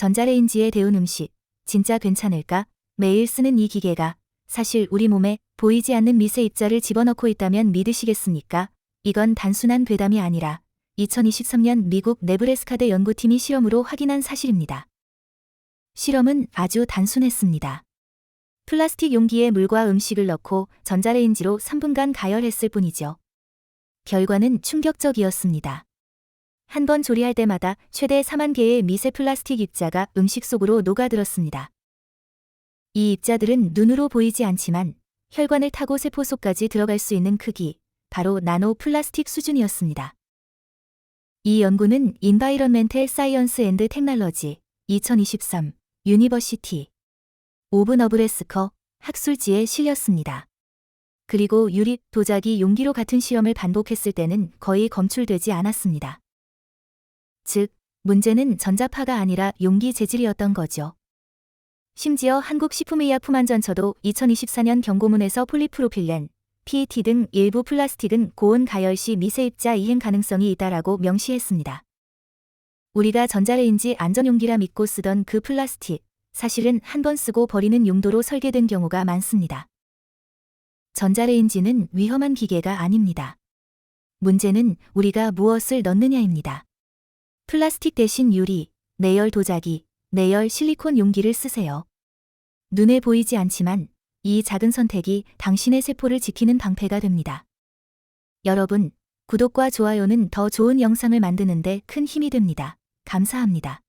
전자레인지에 데운 음식, 진짜 괜찮을까? 매일 쓰는 이 기계가 사실 우리 몸에 보이지 않는 미세 입자를 집어넣고 있다면 믿으시겠습니까? 이건 단순한 괴담이 아니라 2023년 미국 네브래스카대 연구팀이 실험으로 확인한 사실입니다. 실험은 아주 단순했습니다. 플라스틱 용기에 물과 음식을 넣고 전자레인지로 3분간 가열했을 뿐이죠. 결과는 충격적이었습니다. 한 번 조리할 때마다 최대 4만 개의 미세 플라스틱 입자가 음식 속으로 녹아들었습니다. 이 입자들은 눈으로 보이지 않지만 혈관을 타고 세포 속까지 들어갈 수 있는 크기, 바로 나노 플라스틱 수준이었습니다. 이 연구는 인바이런멘탈 사이언스 앤드 테크놀로지 2023 유니버시티 오브 너브레스커 학술지에 실렸습니다. 그리고 유리, 도자기, 용기로 같은 실험을 반복했을 때는 거의 검출되지 않았습니다. 즉, 문제는 전자파가 아니라 용기 재질이었던 거죠. 심지어 한국식품의약 품안전처도 2024년 경고문에서 폴리프로필렌, PET 등 일부 플라스틱은 고온 가열 시 미세입자 이행 가능성이 있다라고 명시했습니다. 우리가 전자레인지 안전용기라 믿고 쓰던 그 플라스틱, 사실은 한 번 쓰고 버리는 용도로 설계된 경우가 많습니다. 전자레인지는 위험한 기계가 아닙니다. 문제는 우리가 무엇을 넣느냐입니다. 플라스틱 대신 유리, 내열 도자기, 내열 실리콘 용기를 쓰세요. 눈에 보이지 않지만 이 작은 선택이 당신의 세포를 지키는 방패가 됩니다. 여러분, 구독과 좋아요는 더 좋은 영상을 만드는데 큰 힘이 됩니다. 감사합니다.